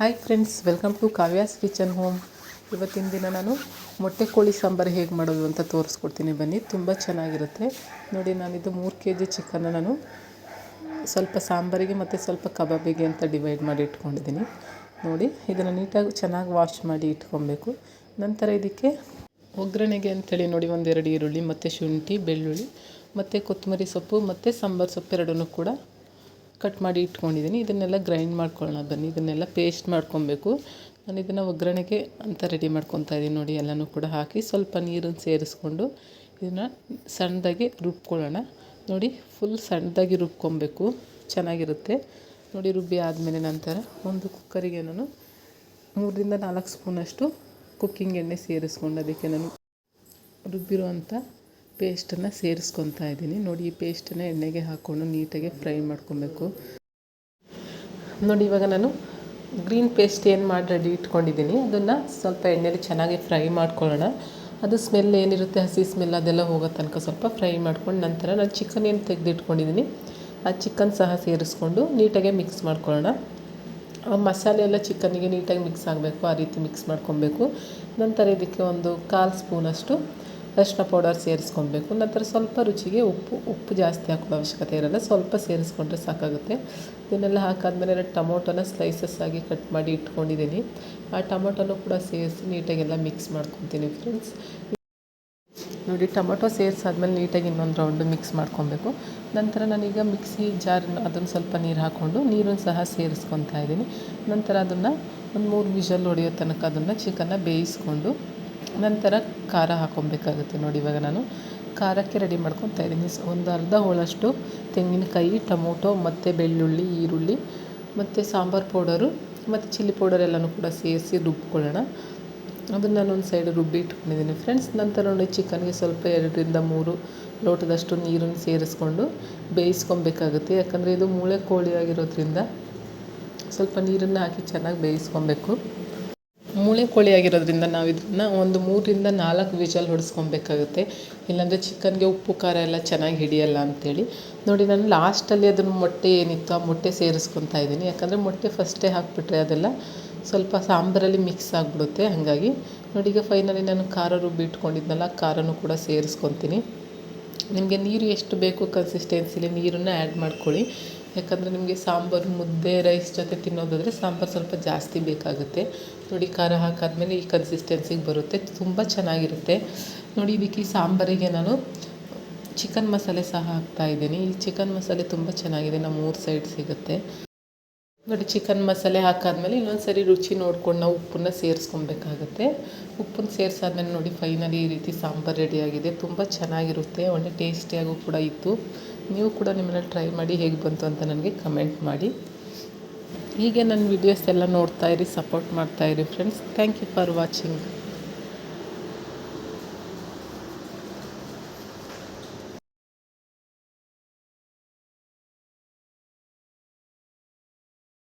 Hi friends welcome to Kavya's kitchen home ಇವತ್ತಿನ ದಿನ ನಾನು ಮೊಟ್ಟೆ ಕೋಳಿ ಸಾಂಬಾರು ಹೇಗೆ ಮಾಡೋದು ಅಂತ ತೋರಿಸ್ಕೊಡ್ತೀನಿ. ಬನ್ನಿ, ತುಂಬ ಚೆನ್ನಾಗಿರುತ್ತೆ. ನೋಡಿ ನಾನಿದು ಮೂರು ಕೆ ಜಿ ಚಿಕನ್ನ ನಾನು ಸ್ವಲ್ಪ ಸಾಂಬಾರಿಗೆ ಮತ್ತು ಸ್ವಲ್ಪ ಕಬಾಬಿಗೆ ಅಂತ ಡಿವೈಡ್ ಮಾಡಿ ಇಟ್ಕೊಂಡಿದ್ದೀನಿ. ನೋಡಿ, ಇದನ್ನು ನೀಟಾಗಿ ಚೆನ್ನಾಗಿ ವಾಶ್ ಮಾಡಿ ಇಟ್ಕೊಬೇಕು. ನಂತರ ಇದಕ್ಕೆ ಒಗ್ಗರಣೆಗೆ ಅಂಥೇಳಿ ನೋಡಿ, ಒಂದೆರಡು ಈರುಳ್ಳಿ, ಮತ್ತು ಶುಂಠಿ, ಬೆಳ್ಳುಳ್ಳಿ, ಮತ್ತು ಕೊತ್ತಂಬರಿ ಸೊಪ್ಪು, ಮತ್ತು ಸಾಂಬಾರು ಸೊಪ್ಪು ಎರಡನ್ನೂ ಕೂಡ ಕಟ್ ಮಾಡಿ ಇಟ್ಕೊಂಡಿದ್ದೀನಿ. ಇದನ್ನೆಲ್ಲ ಗ್ರೈಂಡ್ ಮಾಡ್ಕೊಳ್ಳೋಣ. ಬನ್ನಿ. ಇದನ್ನೆಲ್ಲ ಪೇಸ್ಟ್ ಮಾಡ್ಕೊಬೇಕು. ನಾನು ಇದನ್ನು ಒಗ್ಗರಣೆಗೆ ಅಂತ ರೆಡಿ ಮಾಡ್ಕೊತಾ ಇದ್ದೀನಿ. ನೋಡಿ, ಎಲ್ಲನೂ ಕೂಡ ಹಾಕಿ ಸ್ವಲ್ಪ ನೀರನ್ನು ಸೇರಿಸ್ಕೊಂಡು ಇದನ್ನು ಸಣ್ಣದಾಗಿ ರುಬ್ಕೊಳ್ಳೋಣ. ನೋಡಿ ಫುಲ್ ಸಣ್ಣದಾಗಿ ರುಬ್ಕೊಬೇಕು. ಚೆನ್ನಾಗಿರುತ್ತೆ. ನೋಡಿ, ರುಬ್ಬಿ ಆದಮೇಲೆ ನಂತರ ಒಂದು ಕುಕ್ಕರಿಗೆ ನಾನು ಮೂರರಿಂದ ನಾಲ್ಕು ಸ್ಪೂನಷ್ಟು ಕುಕ್ಕಿಂಗ್ ಎಣ್ಣೆ ಸೇರಿಸ್ಕೊಂಡು ಅದಕ್ಕೆ ನಾನು ರುಬ್ಬಿರುವಂಥ ಪೇಸ್ಟನ್ನು ಸೇರಿಸ್ಕೊತಾ ಇದ್ದೀನಿ. ನೋಡಿ, ಈ ಪೇಸ್ಟನ್ನು ಎಣ್ಣೆಗೆ ಹಾಕ್ಕೊಂಡು ನೀಟಾಗಿ ಫ್ರೈ ಮಾಡ್ಕೊಬೇಕು. ನೋಡಿ, ಇವಾಗ ನಾನು ಗ್ರೀನ್ ಪೇಸ್ಟ್ ಏನು ಮಾಡಿ ರೆಡಿ ಇಟ್ಕೊಂಡಿದ್ದೀನಿ. ಅದನ್ನು ಸ್ವಲ್ಪ ಎಣ್ಣೆಲಿ ಚೆನ್ನಾಗಿ ಫ್ರೈ ಮಾಡ್ಕೊಳ್ಳೋಣ. ಅದು ಸ್ಮೆಲ್ ಏನಿರುತ್ತೆ, ಹಸಿ ಸ್ಮೆಲ್ ಅದೆಲ್ಲ ಹೋಗೋ ತನಕ ಸ್ವಲ್ಪ ಫ್ರೈ ಮಾಡ್ಕೊಂಡು ನಂತರ ನಾನು ಚಿಕನ್ ಏನು ತೆಗೆದಿಟ್ಕೊಂಡಿದ್ದೀನಿ, ಆ ಚಿಕನ್ ಸಹ ಸೇರಿಸ್ಕೊಂಡು ನೀಟಾಗೆ ಮಿಕ್ಸ್ ಮಾಡ್ಕೊಳ್ಳೋಣ. ಆ ಮಸಾಲೆ ಎಲ್ಲ ಚಿಕನ್ನಿಗೆ ನೀಟಾಗಿ ಮಿಕ್ಸ್ ಆಗಬೇಕು, ಆ ರೀತಿ ಮಿಕ್ಸ್ ಮಾಡ್ಕೊಬೇಕು. ನಂತರ ಇದಕ್ಕೆ ಒಂದು ಕಾಲು ಸ್ಪೂನಷ್ಟು ಅರಿಶಿನ ಪೌಡರ್ ಸೇರಿಸ್ಕೊಬೇಕು. ನಂತರ ಸ್ವಲ್ಪ ರುಚಿಗೆ ಉಪ್ಪು ಉಪ್ಪು ಜಾಸ್ತಿ ಹಾಕೋ ಅವಶ್ಯಕತೆ ಇರಲ್ಲ. ಸ್ವಲ್ಪ ಸೇರಿಸ್ಕೊಂಡ್ರೆ ಸಾಕಾಗುತ್ತೆ. ಇದನ್ನೆಲ್ಲ ಹಾಕಾದ್ಮೇಲೆ ಟೊಮೊಟೊನ ಸ್ಲೈಸಸ್ ಆಗಿ ಕಟ್ ಮಾಡಿ ಇಟ್ಕೊಂಡಿದ್ದೀನಿ. ಆ ಟೊಮೊಟೊನೂ ಕೂಡ ಸೇರಿಸಿ ನೀಟಾಗೆಲ್ಲ ಮಿಕ್ಸ್ ಮಾಡ್ಕೊತೀನಿ ಫ್ರೆಂಡ್ಸ್ ನೋಡಿ, ಟೊಮೊಟೊ ಸೇರಿಸಾದ್ಮೇಲೆ ನೀಟಾಗಿ ಇನ್ನೊಂದು ರೌಂಡು ಮಿಕ್ಸ್ ಮಾಡ್ಕೊಬೇಕು. ನಂತರ ನಾನೀಗ ಮಿಕ್ಸಿ ಜಾರ್ ಅದನ್ನು ಸ್ವಲ್ಪ ನೀರು ಹಾಕ್ಕೊಂಡು ನೀರನ್ನು ಸಹ ಸೇರಿಸ್ಕೊತಾ ಇದ್ದೀನಿ. ನಂತರ ಅದನ್ನು ಒಂದು ಮೂರು ವಿಷಲ್ ಹೊಡೆಯೋ ತನಕ ಅದನ್ನು ಚಿಕನ್ನ ಬೇಯಿಸ್ಕೊಂಡು ನಂತರ ಖಾರ ಹಾಕ್ಕೊಬೇಕಾಗುತ್ತೆ ನೋಡಿ ಇವಾಗ ನಾನು ಖಾರಕ್ಕೆ ರೆಡಿ ಮಾಡ್ಕೊತಾ ಇದ್ದೀನಿ. ಒಂದು ಅರ್ಧ ಹೋಳಷ್ಟು ತೆಂಗಿನಕಾಯಿ, ಟೊಮೊಟೊ ಮತ್ತು ಬೆಳ್ಳುಳ್ಳಿ, ಈರುಳ್ಳಿ ಮತ್ತು ಸಾಂಬಾರು ಪೌಡರು ಮತ್ತು ಚಿಲ್ಲಿ ಪೌಡರ್ ಎಲ್ಲನೂ ಕೂಡ ಸೇರಿಸಿ ರುಬ್ಕೊಳ್ಳೋಣ. ಅದನ್ನು ನಾನು ಒಂದು ಸೈಡ್ ರುಬ್ಬಿ ಇಟ್ಕೊಂಡಿದ್ದೀನಿ ಫ್ರೆಂಡ್ಸ್ ನಂತರ ನೋಡಿ ಚಿಕನ್ಗೆ ಸ್ವಲ್ಪ ಎರಡರಿಂದ ಮೂರು ಲೋಟದಷ್ಟು ನೀರನ್ನು ಸೇರಿಸ್ಕೊಂಡು ಬೇಯಿಸ್ಕೊಬೇಕಾಗುತ್ತೆ. ಯಾಕಂದರೆ ಇದು ಮೂಳೆ ಕೋಳಿ ಆಗಿರೋದ್ರಿಂದ ಸ್ವಲ್ಪ ನೀರನ್ನು ಹಾಕಿ ಚೆನ್ನಾಗಿ ಬೇಯಿಸ್ಕೊಬೇಕು. ಕೋಳಿ ಆಗಿರೋದ್ರಿಂದ ನಾವು ಇದನ್ನು ಒಂದು ಮೂರರಿಂದ ನಾಲ್ಕು ವಿಜಲ್ ಹೊಡೆಸ್ಕೊಬೇಕಾಗುತ್ತೆ. ಇಲ್ಲಾಂದರೆ ಚಿಕನ್ಗೆ ಉಪ್ಪು, ಖಾರ ಎಲ್ಲ ಚೆನ್ನಾಗಿ ಹಿಡಿಯಲ್ಲ ಅಂಥೇಳಿ ನೋಡಿ, ನಾನು ಲಾಸ್ಟಲ್ಲಿ ಅದನ್ನು ಮೊಟ್ಟೆ ಏನಿತ್ತು ಆ ಮೊಟ್ಟೆ ಸೇರಿಸ್ಕೊತಾ ಇದ್ದೀನಿ. ಯಾಕಂದರೆ ಮೊಟ್ಟೆ ಫಸ್ಟೇ ಹಾಕಿಬಿಟ್ರೆ ಅದೆಲ್ಲ ಸ್ವಲ್ಪ ಸಾಂಬಾರಲ್ಲಿ ಮಿಕ್ಸ್ ಆಗಿಬಿಡುತ್ತೆ. ಹಾಗಾಗಿ ನೋಡಿ, ಈಗ ಫೈನಲಿ ನಾನು ಖಾರ ರುಬ್ಬಿ ಇಟ್ಕೊಂಡಿದ್ನಲ್ಲ, ಖಾರನೂ ಕೂಡ ಸೇರಿಸ್ಕೊತೀನಿ. ನಿಮಗೆ ನೀರು ಎಷ್ಟು ಬೇಕು ಕನ್ಸಿಸ್ಟೆನ್ಸಿಲಿ ನೀರನ್ನು ಆ್ಯಡ್ ಮಾಡ್ಕೊಳ್ಳಿ. ಯಾಕಂದರೆ ನಿಮಗೆ ಸಾಂಬಾರು, ಮುದ್ದೆ ರೈಸ್ ಜೊತೆ ತಿನ್ನೋದಾದರೆ ಸಾಂಬಾರು ಸ್ವಲ್ಪ ಜಾಸ್ತಿ ಬೇಕಾಗುತ್ತೆ. ನೋಡಿ, ಖಾರ ಹಾಕಾದ್ಮೇಲೆ ಈ ಕನ್ಸಿಸ್ಟೆನ್ಸಿಗೆ ಬರುತ್ತೆ. ತುಂಬ ಚೆನ್ನಾಗಿರುತ್ತೆ. ನೋಡಿ, ಇದಕ್ಕೆ ಸಾಂಬಾರಿಗೆ ನಾನು ಚಿಕನ್ ಮಸಾಲೆ ಸಹ ಹಾಕ್ತಾಯಿದ್ದೀನಿ ಈ ಚಿಕನ್ ಮಸಾಲೆ ತುಂಬ ಚೆನ್ನಾಗಿದೆ. ನಮ್ಮ ಊರ ಸೈಡ್ ಸಿಗುತ್ತೆ. ನೋಡಿ ಚಿಕನ್ ಮಸಾಲೆ ಹಾಕಾದ್ಮೇಲೆ ಇನ್ನೊಂದು ಸರಿ ರುಚಿ ನೋಡ್ಕೊಂಡು ನಾವು ಉಪ್ಪನ್ನ ಸೇರಿಸ್ಕೊಬೇಕಾಗುತ್ತೆ ಉಪ್ಪನ್ನ ಸೇರಿಸಾದ್ಮೇಲೆ ನೋಡಿ ಫೈನಲಿ ಈ ರೀತಿ ಸಾಂಬಾರು ರೆಡಿಯಾಗಿದೆ ತುಂಬ ಚೆನ್ನಾಗಿರುತ್ತೆ. ಒಳ್ಳೆ ಟೇಸ್ಟಿಯಾಗೂ ಕೂಡ ಇತ್ತು. ನೀವು ಕೂಡ ನಿಮ್ಮಲ್ಲಿ ಟ್ರೈ ಮಾಡಿ ಹೇಗೆ ಬಂತು ಅಂತ ನನಗೆ ಕಮೆಂಟ್ ಮಾಡಿ. ಹೀಗೆ ನನ್ನ ವಿಡಿಯೋಸ್ ಎಲ್ಲ ನೋಡ್ತಾಯಿರಿ support ಮಾಡ್ತಾಯಿರಿ friends thank you for watching